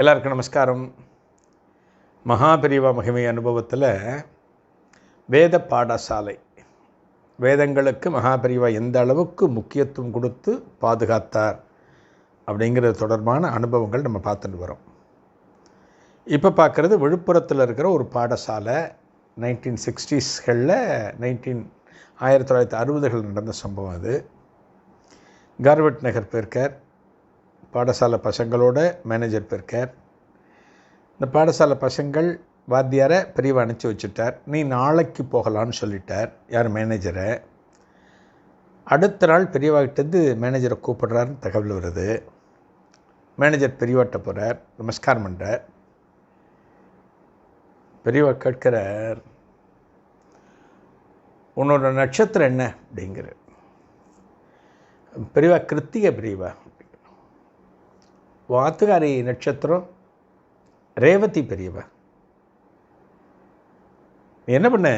எல்லாருக்கும் நமஸ்காரம். மகாபிரிவா மகிமை அனுபவத்தில் வேத பாடசாலை. வேதங்களுக்கு மகாபிரிவா எந்த அளவுக்கு முக்கியத்துவம் கொடுத்து பாதுகாத்தார் அப்படிங்கிறது தொடர்பான அனுபவங்கள் நம்ம பார்த்துட்டு வரோம். இப்போ பார்க்குறது விழுப்புரத்தில் இருக்கிற ஒரு பாடசாலை நைன்டீன் சிக்ஸ்டீஸ்களில் நைன்டீன் ஆயிரத்தி தொள்ளாயிரத்தி அறுபதுகள் நடந்த சம்பவம் அது. கார்வெட் நகர் பேர்கர் பாடசாலை பசங்களோட மேனேஜர் போயிருக்கார் இந்த பாடசாலை பசங்கள் வாத்தியாரை பெரியவா அனுப்பிச்சி வச்சுட்டார். நீ நாளைக்கு போகலான்னு சொல்லிட்டார். யார் மேனேஜரை அடுத்த நாள் பெரியவாகிட்டேருந்து மேனேஜரை கூப்பிடுறாருன்னு தகவல் வருது. மேனேஜர் பெரியவாட்ட போகிறார் நமஸ்காரம் பண்ணுறார் பெரியவா கேட்கிறார் உன்னோட நட்சத்திரம் என்ன? அப்படிங்கிற பெரியவா கிருத்திகை பெரியவா வாத்துகாரி நட்சத்திரம் ரேவதி பெரியவா என்ன பண்ண?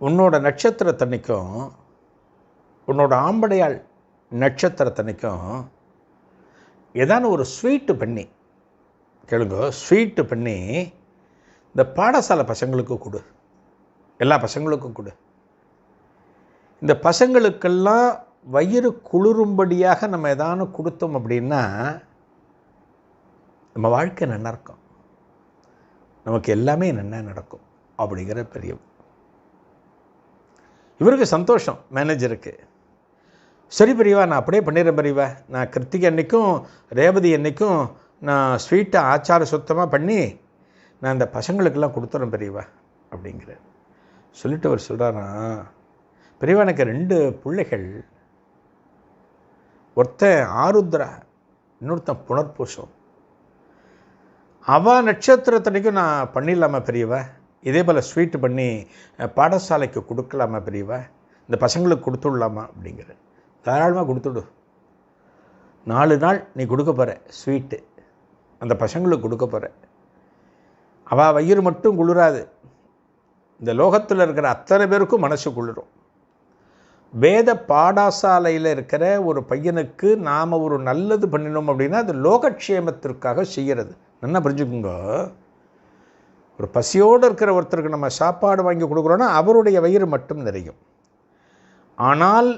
உன்னோட நட்சத்திரத்தன்னைக்கும் உன்னோட ஆம்படையாள் நட்சத்திரத்தன்னைக்கும் ஏதான ஒரு ஸ்வீட்டு பண்ணி கேளுங்க ஸ்வீட்டு பண்ணி இந்த பாடசாலை பசங்களுக்கு கொடு. எல்லா பசங்களுக்கும் கொடு. இந்த பசங்களுக்கெல்லாம் வயிறு குளிரும்படியாக நம்ம ஏதானு கொடுத்தோம் அப்படின்னா நம்ம வாழ்க்கை நல்லா இருக்கும். நமக்கு எல்லாமே நல்லா நடக்கும் அப்படிங்கிற பெரிய இவருக்கு சந்தோஷம் மேனேஜருக்கு. சரி பெரியவா நான் அப்படியே பண்ணிடுறேன் பெரியவா. நான் கிருத்திகை அன்னைக்கும் ரேவதி அன்னைக்கும் நான் ஸ்வீட்டை ஆச்சார சுத்தமாக பண்ணி நான் இந்த பசங்களுக்கெல்லாம் கொடுத்துறேன் பெரியவா அப்படிங்கிற சொல்லிட்டு அவர் சொல்கிறாராம் பெரியவா எனக்கு ரெண்டு பிள்ளைகள். ஒருத்தன் ஆருத்ரா இன்னொருத்தன் புனர்பூசம். அவ நட்சத்திரத்தனைக்கும் நான் பண்ணிடலாமா பெரியவ? இதே போல் ஸ்வீட்டு பண்ணி பாடசாலைக்கு கொடுக்கலாமா பெரியவ? இந்த பசங்களுக்கு கொடுத்துடலாமா அப்படிங்கிற. தாராளமாக கொடுத்துடு. நாலு நாள் நீ கொடுக்க போகிற ஸ்வீட்டு அந்த பசங்களுக்கு கொடுக்க போகிற அவள் வயிறு மட்டும் குளிராது. இந்த லோகத்தில் இருக்கிற அத்தனை பேருக்கும் மனசு குளிரும். வேத பாடசாலையில் இருக்கிற ஒரு பையனுக்கு நாம் ஒரு நல்லது பண்ணினோம் அப்படின்னா அது லோகக்ஷேமத்திற்காக செய்கிறது நல்லா புரிஞ்சுக்குங்க. ஒரு பசியோடு இருக்கிற ஒருத்தருக்கு நம்ம சாப்பாடு வாங்கி கொடுக்குறோன்னா அவருடைய வயிறு மட்டும் நிறையும். ஆனால்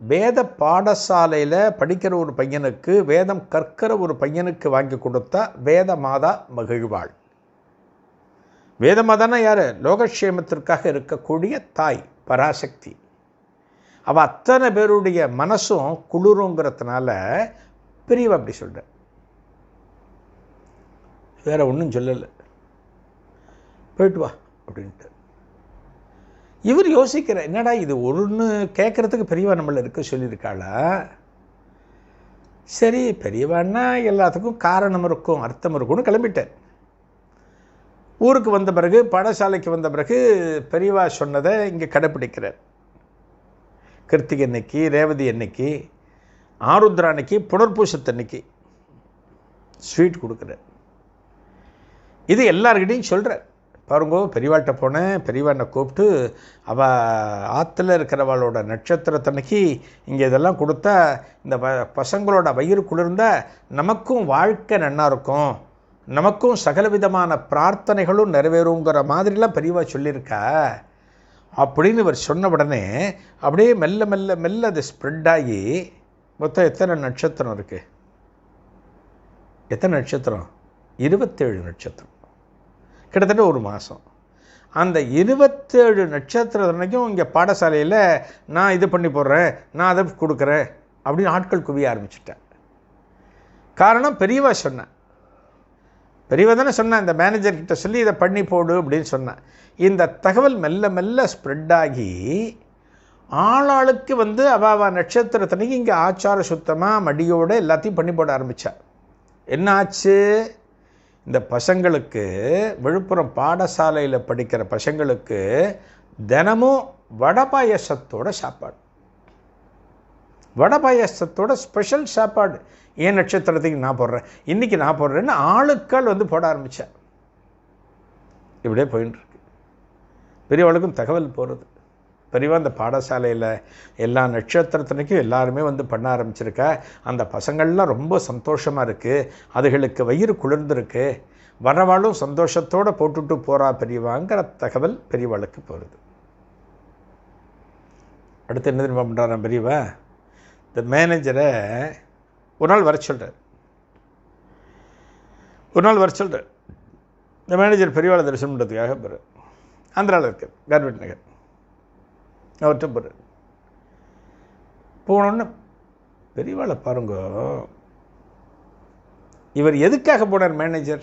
வேத பாடசாலையில் படிக்கிற ஒரு பையனுக்கு வேதம் கற்கிற ஒரு பையனுக்கு வாங்கி கொடுத்தா வேத மாதா மகிழ்வாள். வேத மாதானா யார்? லோகக்ஷேமத்திற்காக இருக்கக்கூடிய தாய் பராசக்தி. அவள் அத்தனை பேருடைய மனசும் குளிருங்கிறதுனால பிரிவு அப்படி சொல்கிற வேற ஒன்றும் சொல்லலை. போயிட்டு வா அப்படின்ட்டு. இவர் யோசிக்கிற என்னடா இது ஒன்று கேட்குறதுக்கு பெரியவா நம்மள இருக்க சொல்லியிருக்காளா? சரி பெரியவான்னா எல்லாத்துக்கும் காரணம் இருக்கும் அர்த்தம் இருக்கும்னு கிளம்பிட்டேன். ஊருக்கு வந்த பிறகு பாடசாலைக்கு வந்த பிறகு பெரியவா சொன்னதை இங்கே கடைப்பிடிக்கிறார். கிருத்திகை அன்னைக்கு ரேவதி அன்னைக்கு ஆருத்ரா அன்னைக்கு புனர்பூசத்தன்னைக்கு ஸ்வீட் கொடுக்குறார். இது எல்லார்கிட்டையும் சொல்கிறார் பாருங்கோ பெரியவாள்கிட்ட போனேன் பெரியவாண்ணை கூப்பிட்டு அவள் ஆற்றுல இருக்கிறவளோட நட்சத்திரத்தன்னைக்கு இங்கே இதெல்லாம் கொடுத்தா இந்த ப பசங்களோட வயிறு குளிர்ந்தா நமக்கும் வாழ்க்கை நன்னா இருக்கும். நமக்கும் சகலவிதமான பிரார்த்தனைகளும் நிறைவேறுங்கிற மாதிரிலாம் பெரியவா சொல்லியிருக்கா. அப்படின்னு இவர் சொன்ன உடனே அப்படியே மெல்ல மெல்ல மெல்ல அது ஸ்ப்ரெட் ஆகி மொத்தம் எத்தனை நட்சத்திரம் இருக்குது எத்தனை நட்சத்திரம்? இருபத்தேழு நட்சத்திரம். கிட்டத்தட்ட ஒரு மாதம் அந்த இருபத்தேழு நட்சத்திரம் அன்னைக்கும் இங்கே பாடசாலையில் நான் இது பண்ணி போடுறேன் நான் அதை கொடுக்குறேன் அப்படின்னு ஆட்கள் குவிய ஆரம்பிச்சிட்டேன் காரணம் பெரியவா சொன்னேன் பெரியவா தானே சொன்னேன் இந்த மேனேஜர்கிட்ட சொல்லி இதை பண்ணி போடு அப்படின்னு சொன்னேன் இந்த தகவல் மெல்ல மெல்ல ஸ்ப்ரெட் ஆகி ஆளாளுக்கு வந்து அவாவா நட்சத்திரத்தனைக்கு இங்கே ஆச்சார சுத்தமாக மடியோடு எல்லாத்தையும் பண்ணி போட ஆரம்பித்தார் என்ன ஆச்சு? இந்த பசங்களுக்கு விழுப்புரம் பாடசாலையில் படிக்கிற பசங்களுக்கு தினமும் வடை பாயசத்தோட சாப்பாடு. வடை பாயசத்தோட ஸ்பெஷல் சாப்பாடு. ஏன் நட்சத்திரத்துக்கு நான் போடுறேன்? இன்றைக்கி நான் போடுறேன்னு ஆளுக்கள் வந்து போட ஆரம்பித்தேன் இப்படியே போயின்னு இருக்கு. பெரியவளுக்கும் தகவல் போகிறது பெரியவா அந்த பாடசாலையில் எல்லா நட்சத்திரத்தினைக்கும் எல்லாருமே வந்து பண்ண ஆரம்பிச்சிருக்கா. அந்த பசங்கள்லாம் ரொம்ப சந்தோஷமாக இருக்குது அதுகளுக்கு வயிறு குளிர்ந்துருக்கு. வரவாளும் சந்தோஷத்தோடு போட்டுட்டு போகிறா பெரியவாங்கிற தகவல் பெரியவாளுக்கு போகிறது அடுத்து என்ன தெரியுமா பண்ணுறாராம் பெரியவா? இந்த மேனேஜரை ஒரு நாள் வர சொல்கிறார் ஒரு நாள் வர சொல்கிறார் இந்த மேனேஜர் பெரியவாளை தரிசனம் பண்ணுறதுக்காக போகிறார் ஆந்திராவில் இருக்கார் கார்பெட் நகர். அவர்கிட்ட போகிறார் போனோன்னு பெரியவாளை பாருங்க. இவர் எதுக்காக போனார் மேனேஜர்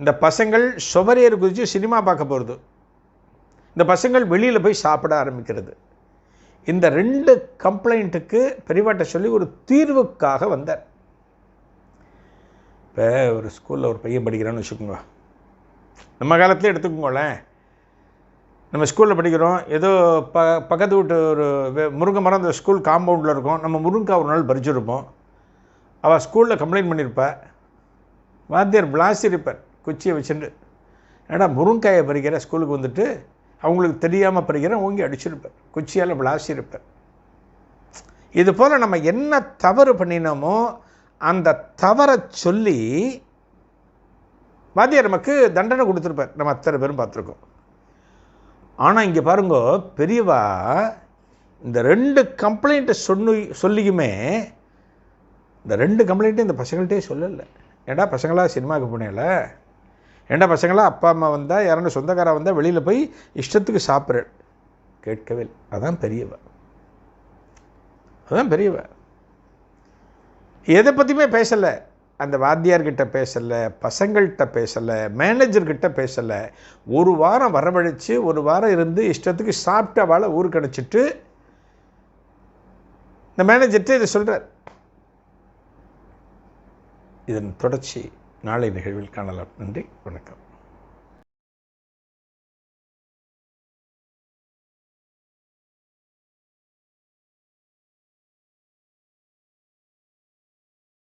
இந்த பசங்கள் சுவரையர் குதித்து சினிமா பார்க்க போகிறது இந்த பசங்கள் வெளியில் போய் சாப்பிட ஆரம்பிக்கிறது. இந்த ரெண்டு கம்ப்ளைண்ட்டுக்கு பெரியவாட்ட சொல்லி ஒரு தீர்வுக்காக வந்தார். இப்போ ஒரு ஸ்கூலில் ஒரு பையன் படிக்கிறான்னு வச்சுக்கோங்க. நம்ம காலத்தில் எடுத்துக்கோங்களேன். நம்ம ஸ்கூலில் படிக்கிறோம். ஏதோ ப பக்கத்து வீட்டு ஒரு முருங்கை மரம் அந்த ஸ்கூல் காம்பவுண்டில் இருக்கும். நம்ம முருங்கை ஒரு நாள் பறிச்சிருப்போம். அவள் ஸ்கூலில் கம்ப்ளைண்ட் பண்ணியிருப்பா வாத்தியார் பிளாஸ்டிருப்பார் குச்சியை வச்சுட்டு ஏடா முருங்காயை பறிக்கிற ஸ்கூலுக்கு வந்துட்டு அவங்களுக்கு தெரியாமல் பிறகு ஓங்கி அடிச்சிருப்பார் குச்சியால் விளாசியிருப்பார் இது போல் நம்ம என்ன தவறு பண்ணினோமோ அந்த தவறை சொல்லி வாத்தியார் நமக்கு தண்டனை கொடுத்துருப்பார். நம்ம அத்தனை பேரும் பார்த்துருக்கோம். ஆனால் இங்கே பாருங்க பெரியவா இந்த ரெண்டு கம்ப்ளைண்ட்டை சொல்லு சொல்லியுமே இந்த ரெண்டு கம்ப்ளைண்ட்டும் இந்த பசங்கள்கிட்டே சொல்லலை. ஏடா பசங்களா சினிமாவுக்கு போனேல? ஏண்டா பசங்களா? அப்பா அம்மா வந்தால் யாரும் சொந்தக்காரா வந்தால் வெளியில் போய் இஷ்டத்துக்கு சாப்பிட்ற கேட்கவே இல்லை. அதான் பெரியவ. அதான் பெரியவ. எதை பற்றியுமே பேசலை. அந்த வாத்தியார்கிட்ட பேசலை பசங்கள்கிட்ட பேசலை மேனேஜர்கிட்ட பேசலை. ஒரு வாரம் வரவழைச்சு ஒரு வாரம் இருந்து இஷ்டத்துக்கு சாப்பிட்ட வாழை ஊருக்கு அணைச்சிட்டு இந்த மேனேஜர்கிட்ட இதை சொல்கிறார் இதன் தொடர்ச்சி. நாளை நிகழ்வில் காணலாம். நன்றி வணக்கம்.